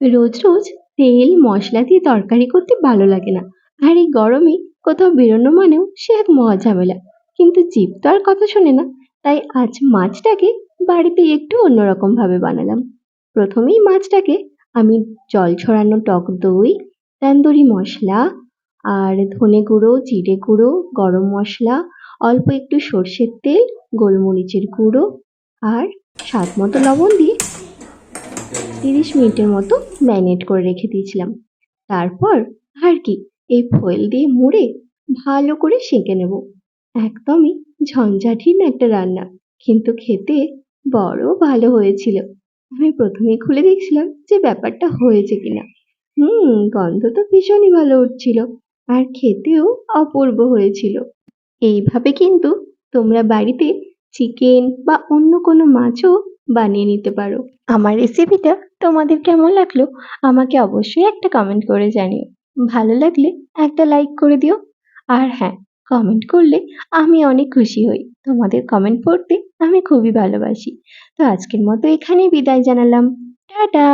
রোজ রোজ তেল, মশলা দিয়ে তরকারি করতে ভালো লাগে না। আর এই গরমে কোথাও বেরোনো মানেও সে এক মহা ঝামেলা। কিন্তু জীব তো আর কথা শোনে না, তাই আজ মাছটাকে বাড়িতে একটু অন্যরকমভাবে বানালাম। প্রথমেই মাছটাকে আমি জল ছড়ানো টক দই, তান্দুরি মশলা আর ধনে গুঁড়ো, জিরে গুঁড়ো, গরম মশলা, অল্প একটু সর্ষের তেল, গোলমরিচের গুঁড়ো আর স্বাদ মতো লবণ দিয়ে তিরিশ মিনিটের মতো ম্যারিনেট করে রেখে দিয়েছিলাম। তারপর আর কি, এই ফয়েল দিয়ে মুড়ে ভালো করে সেঁকে নেব। একদমই ঝঞ্ঝাটহীন একটা রান্না, কিন্তু খেতে বড় ভালো হয়েছিল। আমি প্রথমেই খুলে দেখছিলাম যে ব্যাপারটা হয়েছে কিনা। হুম, গন্ধ তো ভীষণই ভালো উঠছিল, আর খেতেও অপূর্ব হয়েছিল। এইভাবে কিন্তু তোমরা বাড়িতে চিকেন বা অন্য কোনো মাছও বানিয়ে নিতে পারো। আমার রেসিপিটা তোমাদের কেমন লাগল, আমাকে অবশ্যই একটা কমেন্ট করে জানিও। ভালো লাগলে একটা লাইক করে দিও। আর হ্যাঁ কমেন্ট করলে আমি অনেক খুশি হই। তোমাদের কমেন্ট পড়তে আমি খুবই ভালোবাসি। তো আজকের মতো এখানেই বিদায় জানালাম। টাটা!